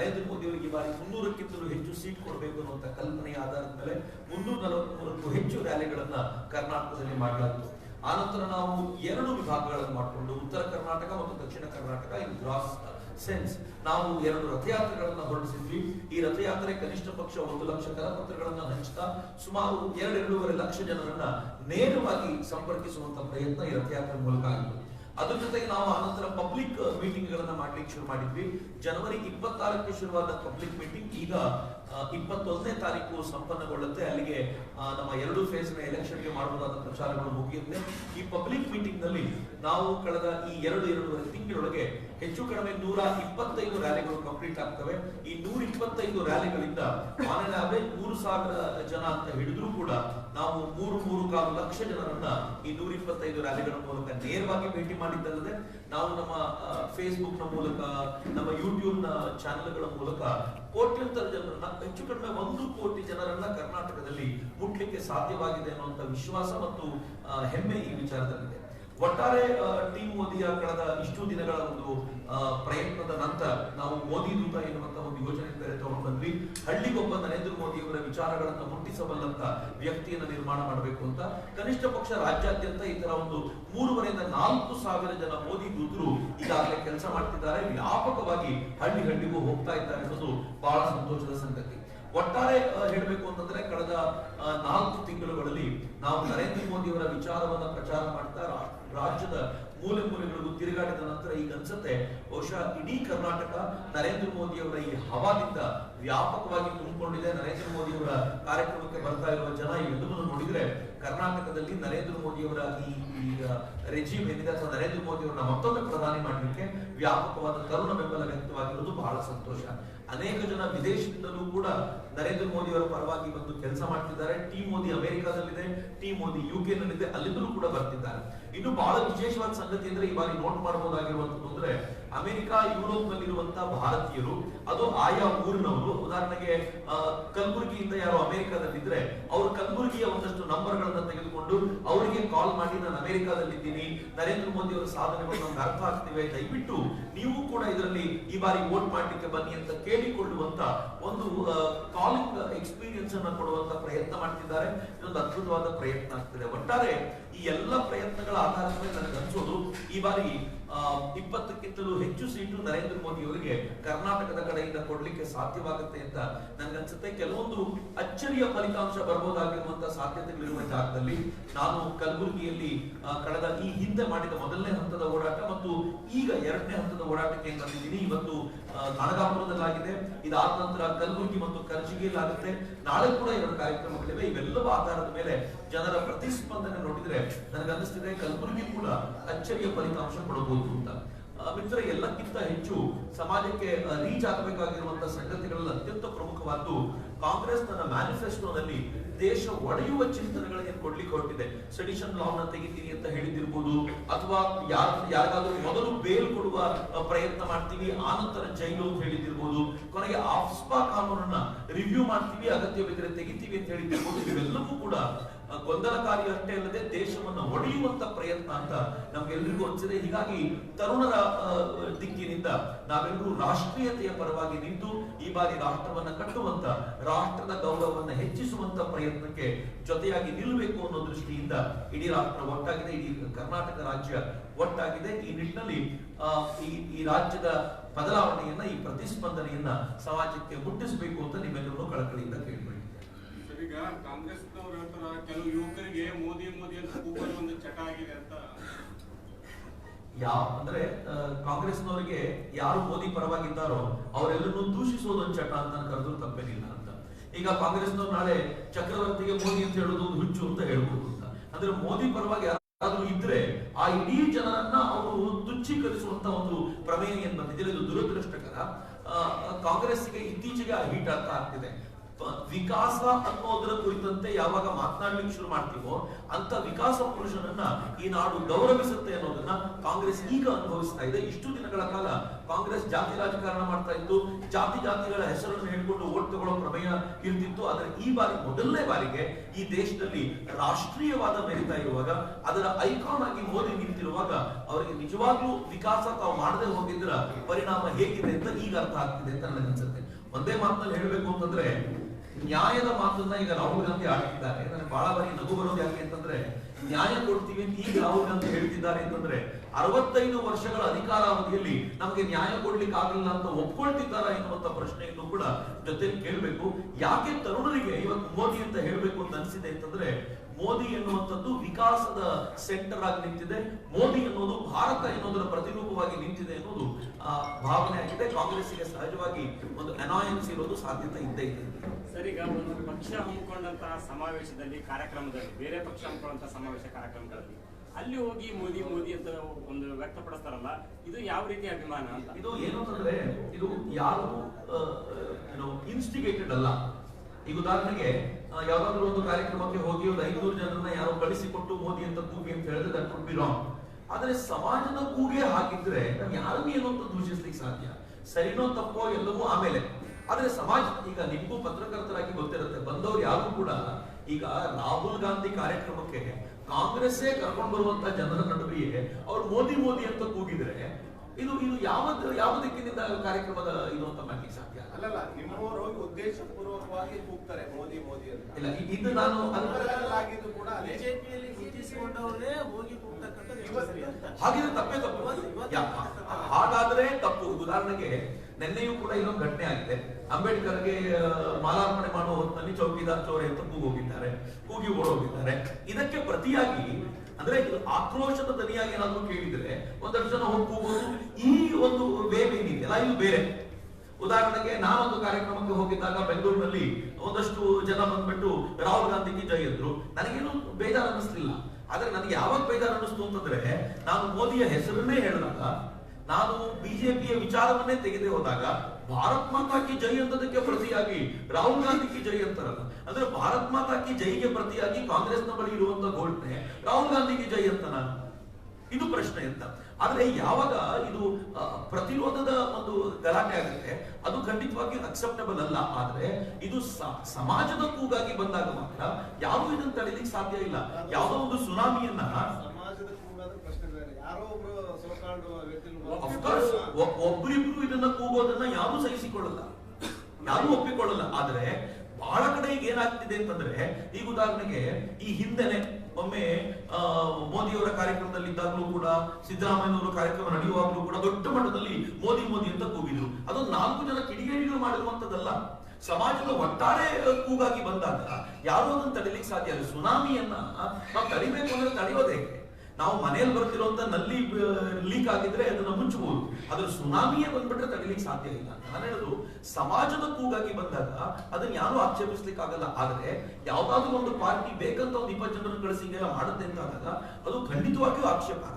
ನರೇಂದ್ರ ಮೋದಿ ಅವರಿಗೆ ಬಾರಿ ಮುನ್ನೂರಕ್ಕಿಂತಲೂ ಹೆಚ್ಚು ಸೀಟ್ ಕೊಡಬೇಕು ಅನ್ನುವಂಥ ಕಲ್ಪನೆಯ ಆಧಾರದ ಮೇಲೆ ಮುನ್ನೂರ ನಲವತ್ಮೂರಕ್ಕೂ ಹೆಚ್ಚು ರ್ಯಾಲಿಗಳನ್ನ ಕರ್ನಾಟಕದಲ್ಲಿ ಮಾಡಲಾಯಿತು ಆನಂತರ ನಾವು ಎರಡು ವಿಭಾಗಗಳನ್ನು ಮಾಡಿಕೊಂಡು ಉತ್ತರ ಕರ್ನಾಟಕ ಮತ್ತು ದಕ್ಷಿಣ ಕರ್ನಾಟಕ ಇನ್ ಗ್ರಾಸ್ ಸೆನ್ಸ್. ನಾವು ಎರಡು ರಥಯಾತ್ರೆಗಳನ್ನು ಹೊರಡಿಸಿದ್ವಿ. ಈ ರಥಯಾತ್ರೆ ಕನಿಷ್ಠ ಪಕ್ಷ ಒಂದು ಲಕ್ಷ ಕರಪತ್ರಗಳನ್ನು ಹಂಚ್ತಾ ಸುಮಾರು ಎರಡು, ಎರಡೂವರೆ ಲಕ್ಷ ಜನರನ್ನ ನೇರವಾಗಿ ಸಂಪರ್ಕಿಸುವಂತ ಪ್ರಯತ್ನ ಈ ರಥಯಾತ್ರೆ ಮೂಲಕ ಆಗಿತ್ತು ಅದ್ರ ಜೊತೆಗೆ ನಾವು ಆನಂತರ ಪಬ್ಲಿಕ್ ಮೀಟಿಂಗ್ ಗಳನ್ನ ಮಾಡ್ಲಿಕ್ಕೆ ಶುರು ಮಾಡಿದ್ವಿ. ಜನವರಿ ಇಪ್ಪತ್ತಾರಕ್ಕೆ ಶುರುವಾದ ಪಬ್ಲಿಕ್ ಮೀಟಿಂಗ್ ಈಗ ಇಪ್ಪತ್ತೊಂದನೇ ತಾರೀಕು ಸಂಪನ್ನಗೊಳ್ಳುತ್ತೆ. ಅಲ್ಲಿಗೆ ನಮ್ಮ ಎರಡು ಫೇಸ್ನ ಎಲೆಕ್ಷನ್ಗೆ ಮಾಡಬಹುದಾದ ಪ್ರಚಾರಗಳು ಮುಗಿಯುತ್ತೆ. ಈ ಪಬ್ಲಿಕ್ ಮೀಟಿಂಗ್ನಲ್ಲಿ ನಾವು ಕಳೆದ ಈ ಎರಡು, ಎರಡೂವರೆ ತಿಂಗಳೊಳಗೆ ಹೆಚ್ಚು ಕಡಿಮೆ ನೂರ ಇಪ್ಪತ್ತೈದು ರ್ಯಾಲಿಗಳು ಕಂಪ್ಲೀಟ್ ಆಗ್ತವೆ. ಈ ನೂರ ಇಪ್ಪತ್ತೈದು ರ್ಯಾಲಿಗಳಿಂದ ಅನ್ ಮೂರು ಸಾವಿರ ಜನ ಅಂತ ಹಿಡಿದ್ರೂ ಕೂಡ ನಾವು ಮೂರು ಮೂರು ಕಾಲು ಲಕ್ಷ ಜನರನ್ನ ಈ ನೂರ ಇಪ್ಪತ್ತೈದು ರ್ಯಾಲಿಗಳ ಮೂಲಕ ನೇರವಾಗಿ ಭೇಟಿ ಮಾಡಿದ್ದಲ್ಲದೆ, ನಾವು ನಮ್ಮ ಫೇಸ್ಬುಕ್ನ ಮೂಲಕ, ನಮ್ಮ ಯೂಟ್ಯೂಬ್ನ ಚಾನೆಲ್ಗಳ ಮೂಲಕ ಕೋಟ್ಯಂತರ ಜನರನ್ನ, ಹೆಚ್ಚು ಕಡಿಮೆ ಒಂದು ಕೋಟಿ ಜನರನ್ನ ಕರ್ನಾಟಕದಲ್ಲಿ ಮುಟ್ಲಿಕ್ಕೆ ಸಾಧ್ಯವಾಗಿದೆ ಅನ್ನುವಂಥ ವಿಶ್ವಾಸ ಮತ್ತು ಹೆಮ್ಮೆ ಈ ವಿಚಾರದಲ್ಲಿದೆ. ಒಟ್ಟಾರೆ ಟೀಮ್ ಮೋದಿಯ ಕಳೆದ ಇಷ್ಟು ದಿನಗಳ ಒಂದು ಪ್ರಯತ್ನದ ನಂತರ ನಾವು ಮೋದಿ ದೂತ ಎನ್ನುವಂತಹ ಒಂದು ಯೋಜನೆ ಬೇರೆ ತಗೊಂಡು ಬಂದ್ವಿ. ಹಳ್ಳಿಗೊಬ್ಬ ನರೇಂದ್ರ ಮೋದಿ ಅವರ ವಿಚಾರಗಳನ್ನ ಮುಟ್ಟಿಸಬಲ್ಲಂತ ವ್ಯಕ್ತಿಯನ್ನ ನಿರ್ಮಾಣ ಮಾಡಬೇಕು ಅಂತ ಕನಿಷ್ಠ ಪಕ್ಷ ರಾಜ್ಯಾದ್ಯಂತ ಈ ತರ ಒಂದು ಮೂರುವರೆಯಿಂದ ನಾಲ್ಕು ಸಾವಿರ ಜನ ಮೋದಿ ದೂತರು ಈಗಾಗಲೇ ಕೆಲಸ ಮಾಡ್ತಿದ್ದಾರೆ. ವ್ಯಾಪಕವಾಗಿ ಹಳ್ಳಿ ಹಳ್ಳಿಗೂ ಹೋಗ್ತಾ ಇದ್ದಾರೆ ಅನ್ನೋದು ಬಹಳ ಸಂತೋಷದ ಸಂಗತಿ. ಒಟ್ಟಾರೆ ಹೇಳಬೇಕು ಅಂತಂದ್ರೆ ಕಳೆದ ನಾಲ್ಕು ತಿಂಗಳುಗಳಲ್ಲಿ ನಾವು ನರೇಂದ್ರ ಮೋದಿ ಅವರ ವಿಚಾರವನ್ನ ಪ್ರಚಾರ ಮಾಡ್ತಾ ರಾಜ್ಯದ ಮೂಲೆ ಮೂಲೆಗಳಿಗೂ ತಿರುಗಾಡಿದ ನಂತರ ಈಗ ಅನ್ಸುತ್ತೆ, ಬಹುಶಃ ಇಡೀ ಕರ್ನಾಟಕ ನರೇಂದ್ರ ಮೋದಿ ಅವರ ಈ ಹವಾದಿಂದ ವ್ಯಾಪಕವಾಗಿ ತುಂಬಿಕೊಂಡಿದೆ. ನರೇಂದ್ರ ಮೋದಿ ಅವರ ಕಾರ್ಯಕ್ರಮಕ್ಕೆ ಬರ್ತಾ ಇರುವ ಜನ ಎಲ್ಲವನ್ನು ನೋಡಿದ್ರೆ ಕರ್ನಾಟಕದಲ್ಲಿ ನರೇಂದ್ರ ಮೋದಿ ಅವರ ಈ ರೆಜಿಮ್ ಏನಿದೆ ಅಥವಾ ನರೇಂದ್ರ ಮೋದಿ ಮತ್ತೊಮ್ಮೆ ಪ್ರಧಾನಿ ಮಾಡಲಿಕ್ಕೆ ವ್ಯಾಪಕವಾದ ತರುಣ ಬೆಂಬಲ ವ್ಯಕ್ತವಾಗಿರುವುದು ಬಹಳ ಸಂತೋಷ. ಅನೇಕ ಜನ ವಿದೇಶದಿಂದಲೂ ಕೂಡ ನರೇಂದ್ರ ಮೋದಿ ಅವರ ಪರವಾಗಿ ಬಂದು ಕೆಲಸ ಮಾಡ್ತಿದ್ದಾರೆ. ಟಿ ಮೋದಿ ಅಮೆರಿಕಾದಲ್ಲಿದೆ ಟಿ ಮೋದಿ ಯುಕೆ ನಲ್ಲಿದೆ ಅಲ್ಲಿಂದಲೂ ಕೂಡ ಬರ್ತಿದ್ದಾರೆ. ಇನ್ನು ಬಹಳ ವಿಶೇಷವಾದ ಸಂಗತಿ ಅಂದ್ರೆ ಈ ಬಾರಿ ನೋಟ್ ಮಾಡಬಹುದಾಗಿರುವಂತದ್ದು ಅಂದ್ರೆ ಅಮೆರಿಕ ಯುರೋಪ್ ನಲ್ಲಿರುವಂತಹ ಭಾರತೀಯರು, ಅದು ಆಯಾ ಊರಿನವರು. ಉದಾಹರಣೆಗೆ ಕಲಬುರಗಿಯಿಂದ ಯಾರು ಅಮೆರಿಕದಲ್ಲಿದ್ರೆ, ಅವರು ಕಲಬುರಗಿಯ ಒಂದಷ್ಟು ನಂಬರ್ಗಳನ್ನ ತೆಗೆದುಕೊಂಡು, ಅವರಿಗೆ ಕಾಲ್ ಮಾಡಿ, ನಾನು ಅಮೆರಿಕಾದಲ್ಲಿದ್ದೀನಿ. ನರೇಂದ್ರ ಮೋದಿ ಅವರ ಸಾಧನೆಗಳು ನಮ್ಗೆ ಅರ್ಥ ಆಗ್ತಿವೆ. ದಯವಿಟ್ಟು ನೀವು ಕೂಡ ಇದರಲ್ಲಿ ಈ ಬಾರಿ ವೋಟ್ ಮಾಡ್ಲಿಕ್ಕೆ ಬನ್ನಿ ಅಂತ ಕೇಳಿಕೊಳ್ಳುವಂತ ಒಂದು ಕಾಲಿಂಗ್ ಎಕ್ಸ್ಪೀರಿಯನ್ಸ್ ಅನ್ನ ಕೊಡುವಂತ ಪ್ರಯತ್ನ ಮಾಡ್ತಿದ್ದಾರೆ. ಇದೊಂದು ಅದ್ಭುತವಾದ ಪ್ರಯತ್ನ ಆಗ್ತಿದೆ. ಒಟ್ಟಾರೆ ಈ ಎಲ್ಲ ಪ್ರಯತ್ನಗಳ ಆಧಾರದ ಮೇಲೆ ನನಗೆ ಅನ್ಸೋದು, ಈ ಬಾರಿ ಇಪ್ಪತ್ತಕ್ಕಿಂತಲೂ ಹೆಚ್ಚು ಸೀಟು ನರೇಂದ್ರ ಮೋದಿ ಅವರಿಗೆ ಕರ್ನಾಟಕದ ಕಡೆಯಿಂದ ಕೊಡ್ಲಿಕ್ಕೆ ಸಾಧ್ಯವಾಗುತ್ತೆ ಅಂತ ನನ್ಗನ್ಸುತ್ತೆ. ಕೆಲವೊಂದು ಅಚ್ಚರಿಯ ಫಲಿತಾಂಶ ಬರ್ಬೋದಾಗಿರುವಂತಹ ಸಾಧ್ಯತೆಗಳಿರುವ ಜಾಗದಲ್ಲಿ ನಾನು ಕಲಬುರಗಿಯಲ್ಲಿ ಕಳೆದ ಈ ಹಿಂದೆ ಮಾಡಿದ ಮೊದಲನೇ ಹಂತದ ಹೋರಾಟ ಮತ್ತು ಈಗ ಎರಡನೇ ಹಂತದ ಹೋರಾಟಕ್ಕೆ ಬಂದಿದ್ದೀನಿ. ಇವತ್ತು ನಾಗಾಪುರದಲ್ಲಾಗಿದೆ ನಾಡಗಾಪುರದಲ್ಲಾಗಿದೆ ಇದಾದ ನಂತರ ಕಲಬುರಗಿ ಮತ್ತು ಕರ್ಜಿಗಿಯಲ್ಲಾಗುತ್ತೆ. ನಾಳೆ ಕೂಡ ಎರಡು ಕಾರ್ಯಕ್ರಮಗಳಿವೆ. ಇವೆಲ್ಲವೂ ಆಧಾರದ ಮೇಲೆ ಜನರ ಪ್ರತಿಸ್ಪಂದನೆ ನೋಡಿದ್ರೆ ನನಗನ್ನಿಸ್ತಿದೆ ಕಲಬುರಗಿ ಕೂಡ ಅಚ್ಚರಿಯ ಫಲಿತಾಂಶ ಕೊಡಬಹುದು. ಅಂತ. ಮಿತ್ರ ಎಲ್ಲಕ್ಕಿಂತ ಹೆಚ್ಚು ಸಮಾಜಕ್ಕೆ ರೀಚ್ ಆಗಬೇಕಾಗಿರುವಂತಹ ಸಂಗತಿಗಳಲ್ಲಿ ಅತ್ಯಂತ ಪ್ರಮುಖವಾದ್ದು ಕಾಂಗ್ರೆಸ್ ತನ್ನ ಮ್ಯಾನಿಫೆಸ್ಟೋನಲ್ಲಿ ದೇಶ ಒಡೆಯುವ ಚಿಂತನೆಗಳಿಗೆ ಕೊಡ್ಲಿಕ್ಕೆ ಹೊರಟಿದೆ. ಸೆಡಿಷನ್ನ ತೆಗಿತೀನಿ ಅಂತ ಹೇಳಿದಿರ್ಬೋದು ಅಥವಾ ಯಾರ, ಯಾರಿಗಾದ್ರೂ ಮೊದಲು ಬೇಲ್ ಕೊಡುವ ಪ್ರಯತ್ನ ಮಾಡ್ತೀವಿ ಆನಂತರ ಜೈಲು ಅಂತ ಹೇಳಿದಿರ್ಬೋದು ಕೊನೆಗೆ ಆಫ್ಸ್ಪಾ ಕಾನೂನನ್ನ ರಿವ್ಯೂ ಮಾಡ್ತೀವಿ, ಅಗತ್ಯವಿದ್ರೆ ತೆಗಿತೀವಿ ಅಂತ ಹೇಳಿದಿರ್ಬೋದು ಇವೆಲ್ಲವೂ ಕೂಡ ಗೊಂದಲಕಾರಿ ಅಷ್ಟೇ ಅಲ್ಲದೆ ದೇಶವನ್ನು ಒಡೆಯುವಂತ ಪ್ರಯತ್ನ ಅಂತ ನಮ್ಗೆಲ್ರಿಗೂ ಅನ್ಸಿದೆ ಹೀಗಾಗಿ ತರುಣರ ದಿಕ್ಕಿನಿಂದ ನಾವೆಲ್ಲರೂ ರಾಷ್ಟ್ರೀಯತೆಯ ಪರವಾಗಿ ನಿಂತು ಈ ಬಾರಿ ರಾಷ್ಟ್ರವನ್ನ ಕಟ್ಟುವಂತ ರಾಷ್ಟ್ರದ ಗೌರವವನ್ನ ಹೆಚ್ಚಿಸುವಂತ ಪ್ರಯತ್ನಕ್ಕೆ ಜೊತೆಯಾಗಿ ನಿಲ್ಲಬೇಕು ಅನ್ನೋ ದೃಷ್ಟಿಯಿಂದ ಇಡೀ ರಾಷ್ಟ್ರ ಒಟ್ಟಾಗಿದೆ ಇಡೀ ಕರ್ನಾಟಕ ರಾಜ್ಯ ಒಟ್ಟಾಗಿದೆ. ಈ ನಿಟ್ಟಿನಲ್ಲಿ ಈ ರಾಜ್ಯದ ಬದಲಾವಣೆಯನ್ನ ಈ ಪ್ರತಿಸ್ಪಂದನೆಯನ್ನ ಸಮಾಜಕ್ಕೆ ಮುಟ್ಟಿಸಬೇಕು ಅಂತ ನಿಮ್ಮೆಲ್ಲರೂ ಕಳಕಳಿಯಿಂದ ಸರ್, ಈಗ ಹೇಳ್ತಾರ, ಕೆಲವು ಮೋದಿ ಮೋದಿ ಚಟ ಆಗಿದೆ ಅಂತ. ಯಾವ ಅಂದ್ರೆ ಕಾಂಗ್ರೆಸ್ನವರಿಗೆ ಯಾರು ಮೋದಿ ಪರವಾಗಿದ್ದಾರೋ ಅವರೆಲ್ಲರೂ ಒಂದು ಚಟ ಅಂತ ಕರೆದ್ರು ತಪ್ಪೇನಿಲ್ಲ ಅಂತ. ಈಗ ಕಾಂಗ್ರೆಸ್ನವ್ರು ನಾಳೆ ಚಕ್ರವರ್ತಿಗೆ ಮೋದಿ ಅಂತ ಹೇಳೋದು ಒಂದು ಹುಚ್ಚು ಅಂತ ಹೇಳ್ಬೋದು ಅಂತ. ಅಂದ್ರೆ ಮೋದಿ ಪರವಾಗಿ ಯಾರಾದ್ರೂ ಇದ್ರೆ ಆ ಇಡೀ ಜನರನ್ನ ಅವರು ತುಚ್ಛೀಕರಿಸುವಂತ ಒಂದು ಪ್ರಮೇಯ ಏನ್ ಬಂದಿದೆ? ಇದು ದುರದೃಷ್ಟಕರ. ಕಾಂಗ್ರೆಸ್ಗೆ ಇತ್ತೀಚೆಗೆ ಆ ಹೀಟ್ ಆಗ್ತಾ ಆಗ್ತಿದೆ. ವಿಕಾಸ ಅನ್ನೋದರ ಕುರಿತಂತೆ ಯಾವಾಗ ಮಾತನಾಡ್ಲಿಕ್ಕೆ ಶುರು ಮಾಡ್ತೀವೋ ಅಂತ ವಿಕಾಸ ಪುರುಷನನ್ನ ಈ ನಾಡು ಗೌರವಿಸುತ್ತೆ ಅನ್ನೋದನ್ನ ಕಾಂಗ್ರೆಸ್ ಈಗ ಅನುಭವಿಸ್ತಾ ಇದೆ. ಇಷ್ಟು ದಿನಗಳ ಕಾಲ ಕಾಂಗ್ರೆಸ್ ಜಾತಿ ರಾಜಕಾರಣ ಮಾಡ್ತಾ ಇತ್ತು. ಜಾತಿ ಜಾತಿಗಳ ಹೆಸರನ್ನು ಹೇಳ್ಕೊಂಡು ಓಟ್ ತಗೊಳ್ಳೋ ಪ್ರಮೇಯ ಇರ್ತಿತ್ತು ಆದ್ರೆ ಈ ಬಾರಿ, ಮೊದಲನೇ ಬಾರಿಗೆ ಈ ದೇಶದಲ್ಲಿ ರಾಷ್ಟ್ರೀಯವಾದ ಮೆರಿತಾ ಇರುವಾಗ, ಅದರ ಐಕಾನ್ ಆಗಿ ಮೋದಿ ನಿಂತಿರುವಾಗ ಅವರಿಗೆ ನಿಜವಾಗ್ಲೂ ವಿಕಾಸ ತಾವು ಮಾಡದೆ ಹೋಗಿದ್ರ ಪರಿಣಾಮ ಹೇಗಿದೆ ಅಂತ ಈಗ ಅರ್ಥ ಆಗ್ತಿದೆ ಅಂತ ನನಗನ್ಸುತ್ತೆ. ಒಂದೇ ಮಾತಿನಲ್ಲಿ ಹೇಳಬೇಕು ಅಂತಂದ್ರೆ ನ್ಯಾಯದ ಮಾತನ್ನ ಈಗ ರಾಹುಲ್ ಗಾಂಧಿ ಆಡ್ತಿದ್ದಾರೆ ನನಗೆ ಬಹಳ ಬಾರಿ ನಗು ಬರೋದು ಯಾಕೆ ಅಂತಂದ್ರೆ, ನ್ಯಾಯ ಕೊಡ್ತೀವಿ ಅಂತ ಈಗ ರಾಹುಲ್ ಗಾಂಧಿ ಹೇಳ್ತಿದ್ದಾರೆ ಅಂತಂದ್ರೆ, ಅರವತ್ತೈದು ವರ್ಷಗಳ ಅಧಿಕಾರಾವಧಿಯಲ್ಲಿ ನಮಗೆ ನ್ಯಾಯ ಕೊಡ್ಲಿಕ್ಕೆ ಆಗಲಿಲ್ಲ ಅಂತ ಒಪ್ಕೊಳ್ತಿದ್ದಾರ ಎನ್ನುವಂತ ಪ್ರಶ್ನೆಯನ್ನು ಕೂಡ ಜೊತೆಲಿ ಕೇಳಬೇಕು. ಯಾಕೆ ತರುಣರಿಗೆ ಇವತ್ತು ಮೋದಿ ಅಂತ ಹೇಳ್ಬೇಕು ಅಂತ ಅನ್ಸಿದೆ ಅಂತಂದ್ರೆ ಮೋದಿ ಎನ್ನುವಂಥದ್ದು ವಿಕಾಸದ ಸೆಂಟರ್ ಆಗಿ ನಿಂತಿದೆ. ಮೋದಿ ಅನ್ನೋದು ಭಾರತ ಎನ್ನುವುದರ ಪ್ರತಿರೂಪವಾಗಿ ನಿಂತಿದೆ ಅನ್ನೋದು ಆ, ಭಾವನೆ ಆಗಿದೆ. ಕಾಂಗ್ರೆಸ್ಗೆ ಸಹಜವಾಗಿ ಒಂದು ಅನಾಯನ್ಸ್ ಇರೋದು ಸಾಧ್ಯತೆ ಇದ್ದೇ ಇದೆ. ಸರಿಗ ಒಂದು ಪಕ್ಷ ಹಮ್ಮಿಕೊಂಡಂತಹ ಸಮಾವೇಶದಲ್ಲಿ ಕಾರ್ಯಕ್ರಮದಲ್ಲಿ ಬೇರೆ ಪಕ್ಷ ಹಮ್ಮಿಕೊಂಡಂತಹ ಸಮಾವೇಶ ಕಾರ್ಯಕ್ರಮಗಳಲ್ಲಿ ಅಲ್ಲಿ ಹೋಗಿ ಮೋದಿ ಮೋದಿ ಅಂತ ಒಂದು ವ್ಯಕ್ತಪಡಿಸ್ತಾರಲ್ಲ ಇದು ಯಾವ ರೀತಿ ಅಭಿಮಾನ ಅಂತ? ಇದು ಏನು ಅಂತಂದ್ರೆ ಇದು ಯಾರು ಇನ್ಸ್ಟಿಗೇಟೆಡ್ ಅಲ್ಲ. ಈಗ ಉದಾಹರಣೆಗೆ ಯಾವ್ದಾದ್ರು ಒಂದು ಕಾರ್ಯಕ್ರಮಕ್ಕೆ ಹೋಗಿ ಒಂದು ಐನೂರು ಜನರನ್ನ ಯಾರೋ ಕಳಿಸಿಕೊಟ್ಟು ಮೋದಿ ಅಂತ ಕೂಗಿ ಅಂತ ಹೇಳಿದ್ರೆ ದಟ್ ವುಡ್ ಬಿ ರಾಂಗ್ ಆದ್ರೆ ಸಮಾಜದ ಕೂಗೆ ಹಾಕಿದ್ರೆ ನಾವು ಯಾರನ್ನೂ ಏನೋ ಅಂತ ದೂಷಿಸ್ಲಿಕ್ಕೆ ಸಾಧ್ಯ? ಸರಿನೋ ತಪ್ಪೋ ಎಲ್ಲವೂ ಆಮೇಲೆ. ಆದ್ರೆ ಸಮಾಜ, ಈಗ ನಿಮಗೂ ಪತ್ರಕರ್ತರಾಗಿ ಗೊತ್ತಿರುತ್ತೆ, ಬಂದವರು ಯಾರು ಕೂಡ ಈಗ ರಾಹುಲ್ ಗಾಂಧಿ ಕಾರ್ಯಕ್ರಮಕ್ಕೆ ಕಾಂಗ್ರೆಸ್ಸೇ ಕರ್ಕೊಂಡು ಬರುವಂತ ಜನರ ನಡುವೆಯೇ ಅವ್ರು ಮೋದಿ ಮೋದಿ ಅಂತ ಕೂಗಿದ್ರೆ ಇದು ಇದು ಯಾವ ಯಾವ ದಿಕ್ಕಿನಿಂದ ಕಾರ್ಯಕ್ರಮದ ಇದು ಅಂತ ಮಾಡ್ಲಿಕ್ಕೆ ಸಾಧ್ಯ. ಅಲ್ಲಲ್ಲ ನಿಮ್ಮವರು ಉದ್ದೇಶಪೂರ್ವಕವಾಗಿ ಕೂಗ್ತಾರೆ ಮೋದಿ ಮೋದಿ ಅಂತ. ಇಲ್ಲ ಇದು ನಾನು ಆಗಿದ್ದು ಕೂಡ ಅದೇ. ಬಿಜೆಪಿಯಲ್ಲಿ ಗುರುತಿಸಿಕೊಂಡವರೇ ಹೋಗಿ ಕೂಗ್ತಕ್ಕಂಥ ಹಾಗಿದ್ರೆ ತಪ್ಪೇ ತಪ್ಪು. ಹಾಗಾದ್ರೆ ತಪ್ಪು. ಉದಾಹರಣೆಗೆ ನಿನ್ನೆಯೂ ಕೂಡ ಇನ್ನೊಂದು ಘಟನೆ ಆಗಿದೆ. ಅಂಬೇಡ್ಕರ್ಗೆ ಮಾಲಾರ್ಪಣೆ ಮಾಡುವ ಹೊತ್ತಿನಲ್ಲಿ ಚೌಕಿದಾರ್ ಚೋರೆ ಅಂತ ಕೂಗೋಗಿದ್ದಾರೆ ಕೂಗಿ ಓಡೋಗಿದ್ದಾರೆ. ಇದಕ್ಕೆ ಪ್ರತಿಯಾಗಿ, ಅಂದ್ರೆ ಇದು ಆಕ್ರೋಶದ ದನಿಯಾಗಿ ಏನಾದ್ರು ಕೇಳಿದ್ರೆ ಒಂದಷ್ಟು ಜನ ಹೋಗಿ ಕೂಗೋದು ಈ ಒಂದು ವೇವ್ ಏನಿದೆಯಲ್ಲ ಇದು ಬೇರೆ. ಉದಾಹರಣೆಗೆ ನಾನೊಂದು ಕಾರ್ಯಕ್ರಮಕ್ಕೆ ಹೋಗಿದ್ದಾಗ ಬೆಂಗಳೂರಿನಲ್ಲಿ ಒಂದಷ್ಟು ಜನ ಬಂದ್ಬಿಟ್ಟು ರಾಹುಲ್ ಗಾಂಧಿಗೆ ಜೈ ಅಂದ್ರು. ನನಗೇನು ಬೇಜಾರು ಅನ್ನಿಸ್ಲಿಲ್ಲ ಆದ್ರೆ ನನಗೆ ಯಾವಾಗ ಬೇಜಾರು ಅನ್ನಿಸ್ತು ಅಂತಂದ್ರೆ, ನಾನು ಮೋದಿಯ ಹೆಸರನ್ನೇ ಹೇಳಿದಾಗ ನಾನು ಬಿಜೆಪಿಯ ವಿಚಾರವನ್ನೇ ತೆಗೆದೇ ಹೋದಾಗ ಭಾರತ್ ಮಾತಾ ಕಿ ಜೈ ಅಂತದಕ್ಕೆ ಪ್ರತಿಯಾಗಿ ರಾಹುಲ್ ಗಾಂಧಿ ಕಿ ಜೈ ಅಂತಾರಲ್ಲ, ಅಂದ್ರೆ ಭಾರತ್ ಮಾತಾ ಕಿ ಜೈಗೆ ಪ್ರತಿಯಾಗಿ ಕಾಂಗ್ರೆಸ್ನ ಬಳಿ ಇರುವಂತ ಘೋಷಣೆ ರಾಹುಲ್ ಗಾಂಧಿಗೆ ಜೈ ಅಂತ ನಾನು. ಇದು ಪ್ರಶ್ನೆ ಅಂತ. ಆದ್ರೆ ಯಾವಾಗ ಇದು ಪ್ರತಿರೋಧದ ಒಂದು ಗಲಾಟೆ ಆಗುತ್ತೆ, ಅದು ಖಂಡಿತವಾಗಿ ಅಕ್ಸೆಪ್ಟಬಲ್ ಅಲ್ಲ. ಆದ್ರೆ ಇದು ಸಮಾಜದ ಕೂಗಾಗಿ ಬಂದಾಗ ಮಾತ್ರ ಯಾರು ಇದನ್ನು ತಡಿಲಿಕ್ಕೆ ಸಾಧ್ಯ ಇಲ್ಲ. ಯಾವುದೋ ಒಂದು ಸುನಾಮಿಯನ್ನ ಸಮಾಜದ ಕೂಗಾದ ಪ್ರಶ್ನೆ ಬೇರೆ ಯಾರೋ ಒಬ್ರು ಸೋಕಾಂಡು ಒಬ್ರಿಬ್ರು ಇದನ್ನ ಕೂಗೋದನ್ನ ಯಾರು ಸಹಿಸಿಕೊಳ್ಳಲ್ಲ. ಯಾರು ಒಪ್ಪಿಕೊಳ್ಳಲ್ಲ. ಆದ್ರೆ ಬಹಳ ಕಡೆ ಈಗ ಏನಾಗ್ತಿದೆ ಅಂತಂದ್ರೆ, ಈಗ ಉದಾಹರಣೆಗೆ ಈ ಹಿಂದೆನೆ ಒಮ್ಮೆ ಮೋದಿಯವರ ಕಾರ್ಯಕ್ರಮದಲ್ಲಿ ಇದ್ದಾಗಲೂ ಕೂಡ, ಸಿದ್ದರಾಮಯ್ಯನವರ ಕಾರ್ಯಕ್ರಮ ನಡೆಯುವಾಗಲೂ ಕೂಡ ದೊಡ್ಡ ಮಟ್ಟದಲ್ಲಿ ಮೋದಿ ಮೋದಿ ಅಂತ ಕೂಗಿದ್ರು. ಅದು ನಾಲ್ಕು ಜನ ಕಿಡಿಗೇಡಿಗಳು ಮಾಡಿರುವಂತದ್ದಲ್ಲ. ಸಮಾಜದ ಒಟ್ಟಾರೆ ಕೂಗಾಗಿ ಬಂದಾಗ ಯಾರು ಅದನ್ನು ತಡಿಲಿಕ್ಕೆ ಸಾಧ್ಯ? ಇಲ್ಲ ಸುನಾಮಿಯನ್ನ ನಾವು ತಡಿಬೇಕು ಅಂದ್ರೆ ತಡೆಯೋದು ನಾವು ಮನೆಯಲ್ಲಿ ಬರ್ತಿರುವಂತ ನಲ್ಲಿ ಲೀಕ್ ಆಗಿದ್ರೆ ಅದನ್ನ ಮುಚ್ಚಬಹುದು. ಅದ್ರ ಸುನಾಮಿಯೇ ಬಂದ್ಬಿಟ್ರೆ ತಡಿಲಿಕ್ಕೆ ಸಾಧ್ಯ ಇಲ್ಲ ಅಂತ. ನಾನು ಹೇಳೋದು, ಸಮಾಜದ ಕೂಗಾಗಿ ಬಂದಾಗ ಅದನ್ನ ಯಾರು ಆಕ್ಷೇಪಿಸ್ಲಿಕ್ಕೆ ಆಗಲ್ಲ ಆದ್ರೆ ಯಾವ್ದಾದ್ರು ಒಂದು ಪಾರ್ಟಿ ಬೇಕಂತ ಒಂದು ಇಪ್ಪತ್ತು ಜನರನ್ನು ಕಳಿಸಿ ಮಾಡುತ್ತೆ ಅಂತ ಆದಾಗ ಅದು ಖಂಡಿತವಾಗಿಯೂ ಆಕ್ಷೇಪಾರ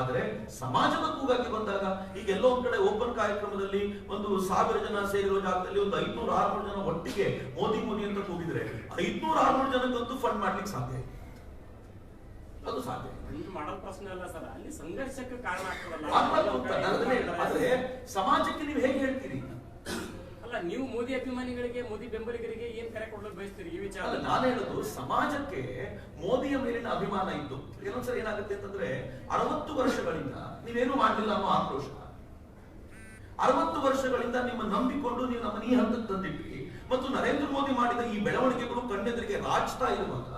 ಆದ್ರೆ ಸಮಾಜದ ಕೂಗಾಗಿ ಬಂದಾಗ ಈಗ ಎಲ್ಲೋ ಒಂದ್ ಕಡೆ ಓಪನ್ ಕಾರ್ಯಕ್ರಮದಲ್ಲಿ ಒಂದು ಸಾವಿರ ಜನ ಸೇರಿರೋ ಜಾಗದಲ್ಲಿ ಒಂದು ಐದ್ನೂರ ಆರ್ನೂರು ಜನ ಒಟ್ಟಿಗೆ ಮೋದಿ ಮೋದಿ ಅಂತ ಕೂಗಿದ್ರೆ ಐದ್ನೂರ ಆರ್ನೂರು ಜನಕ್ಕಂತೂ ಫಂಡ್ ಮಾಡ್ಲಿಕ್ಕೆ ಸಾಧ್ಯ ಇಲ್ಲ. ಅದು ಸಾಧ್ಯ. ಆದ್ರೆ ಸಮಾಜಕ್ಕೆ ನೀವು ಹೇಗೆ ಹೇಳ್ತೀರಿ? ಅಲ್ಲ ನೀವು ಮೋದಿ ಅಭಿಮಾನಿಗಳಿಗೆ ಮೋದಿ ಬೆಂಬಲಿಗರಿಗೆ ಏನ್ ಕರೆ ಕೊಡ್ಲಿಕ್ಕೆ ಬಯಸ್ತೀರಿ ಈ ವಿಚಾರ? ನಾನು ಹೇಳುದು ಸಮಾಜಕ್ಕೆ ಮೋದಿಯ ಮೇಲಿನ ಅಭಿಮಾನ ಇತ್ತು ಕೆಲವೊಂದ್ಸರಿ ಏನಾಗುತ್ತೆ ಅಂತಂದ್ರೆ ಅರವತ್ತು ವರ್ಷಗಳಿಂದ ನೀವೇನು ಮಾಡಲಿಲ್ಲ ಅನ್ನೋ ಆಕ್ರೋಶ. ಅರವತ್ತು ವರ್ಷಗಳಿಂದ ನಿಮ್ಮ ನಂಬಿಕೊಂಡು ನೀವು ನಮ್ಮನ್ನ ಈ ಹಂತಕ್ಕೆ ತಂದಿಟ್ರಿ. ಮತ್ತು ನರೇಂದ್ರ ಮೋದಿ ಮಾಡಿದ ಈ ಬೆಳವಣಿಗೆಗಳು ಕಣ್ಣೆದುರಿಗೆ ರಾಜ್ತಾ ಇರುವಾಗ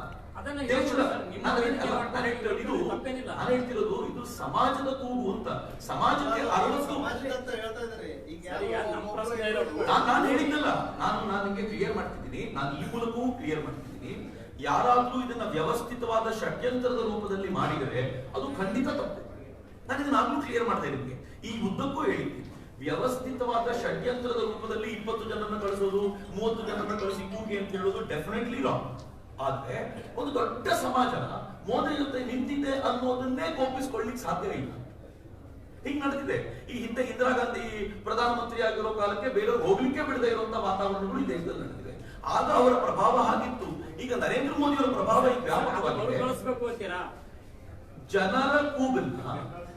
ಹೇಳ್ತಿರೋದು ಇದು ತಪ್ಪೇನಿಲ್ಲ. ನಾನು ಹೇಳ್ತಿರೋದು ಇದು ಸಮಾಜದ ಕೂಗು ಅಂತ. ಸಮಾಜಕ್ಕೆ ಅರವತ್ತು. ನಾನು ನಾನು ಹೇಳಿದ್ದಲ್ಲ. ನಾನು ನಾನು ನಿಮಗೆ ಕ್ಲಿಯರ್ ಮಾಡ್ತಿದ್ದೀನಿ. ನಾನು ಈ ಮೂಲಕವೂ ಕ್ಲಿಯರ್ ಮಾಡ್ತಿದ್ದೀನಿ. ಯಾರಾದ್ರೂ ಇದನ್ನ ವ್ಯವಸ್ಥಿತವಾದ ಷಡ್ಯಂತ್ರದ ರೂಪದಲ್ಲಿ ಮಾಡಿದರೆ ಅದು ಖಂಡಿತ ತಪ್ಪು. ನಾನು ಇದನ್ನಾಗ್ಲೂ ಕ್ಲಿಯರ್ ಮಾಡ್ತಾ ನಿಮಗೆ. ಈ ಉದ್ದಕ್ಕೂ ಹೇಳಿದ್ದೀನಿ ವ್ಯವಸ್ಥಿತವಾದ ಷಡ್ಯಂತ್ರದ ರೂಪದಲ್ಲಿ ಇಪ್ಪತ್ತು ಜನರನ್ನ ಕಳಿಸೋದು ಮೂವತ್ತು ಜನರನ್ನ ಕಳಿಸಿ ಕೂಗಿ ಅಂತ ಹೇಳೋದು ಡೆಫಿನೆಟ್ಲಿ ರಾಂಗ್ ಆದ್ರೆ ಒಂದು ದೊಡ್ಡ ಸಮಾಜ ಮೋದಿ ಜೊತೆ ನಿಂತಿದೆ ಅನ್ನೋದನ್ನೇ ಕೋಪಿಸ್ಕೊಳ್ಳಿಕ್ ಸಾಧ್ಯ ಇಲ್ಲ. ಹಿಂಗ್ ನಡೆದಿದೆ. ಈ ಹಿಂದೆ ಇಂದಿರಾ ಗಾಂಧಿ ಪ್ರಧಾನಮಂತ್ರಿ ಆಗಿರೋ ಕಾಲಕ್ಕೆ ಬೇರೆಯವ್ರು ಹೋಗ್ಲಿಕ್ಕೆ ಬಿಡದೆ ಇರುವಂತ ವಾತಾವರಣಗಳು ಈ ದೇಶದಲ್ಲಿ ನಡೆದಿದೆ. ಆಗ ಅವರ ಪ್ರಭಾವ ಆಗಿತ್ತು. ಈಗ ನರೇಂದ್ರ ಮೋದಿ ಅವರ ಪ್ರಭಾವ ಈಗ ವ್ಯಾಪಕವಾಗಿದೆ. ಜನರ ಕೂಗನ್ನ